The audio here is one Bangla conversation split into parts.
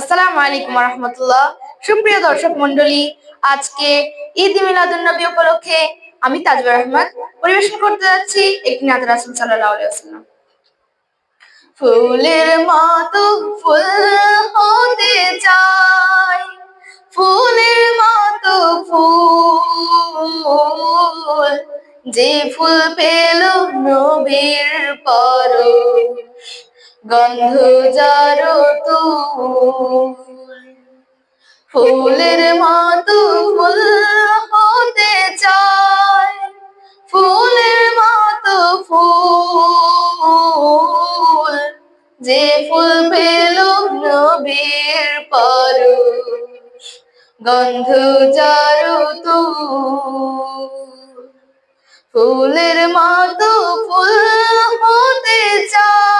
আসসালামু আলাইকুম রহমতুল্লাহ সুপ্রিয় দর্শক মন্ডলী আজকে ঈদ মিলাদুন নবী উপলক্ষে আমি তাজবর আহমদ পরিবেশন করতে যাচ্ছি একটি রাসুল সাল্লাল্লাহু আলাইহি ওয়াসাল্লাম। ফুলের মতো ফুল হতে চাই, ফুলের মতো ফুল যে ফুল পেল নবীর পরশ। গন্ধ যারো তুল ফুলের মতো ফুল হতে চায়। ফুলের মতো ফুল যে ফুল পেল নবীর পরশ। গন্ধ যারো তুল ফুলের মতো ফুল হতে চায়।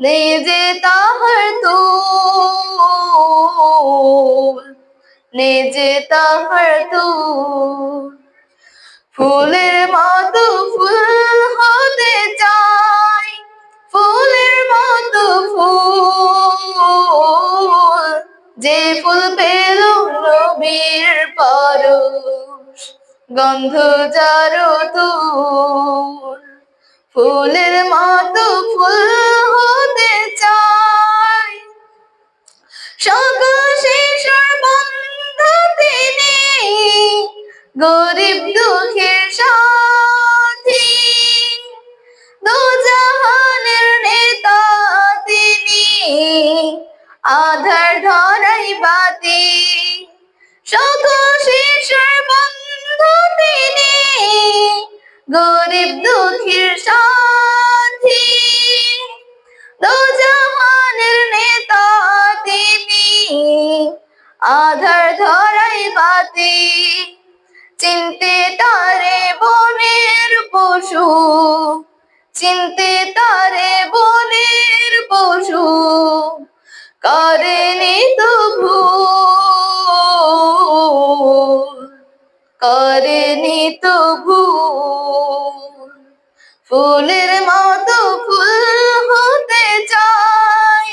নিজে তাহার তো নিজে তাহার ফুলের মতো ফুল হতে চাই, ফুলের মতো ফুল। যে ফুল পেল নবীর পরশ, গন্ধ যারো তুল। ফুলের মতো ফুল হতে চাই। সকল শিশুর বন্ধু তিনি গরিব দুঃখের সাথী। দুজাহানের নেতা তিনি, আধার ধরাই বাতি। সকল শিশুর বন্ধু গরিব দুঃখীর সাথী দুজাহানের নেতা তিনি। আধার ধরাই বাতি, চিনতে তারে বনের পশু, চিনতে তারে বনের পশু। করেনি তো ভুল করেনি তো ভুল ফুলের মতো ফুল হতে চাই,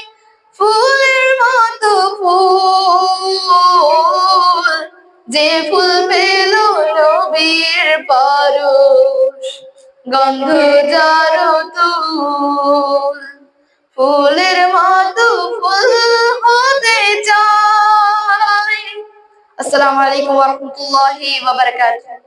ফুলের মতো ফুল। যে ফুল পেল নবীর পরশ, গন্ধ তুল। ফুলের মতো ফুল হতে চাই। আসসালামু আলাইকুম ওয়া রাহমাতুল্লাহি ওয়া বারাকাতুহু।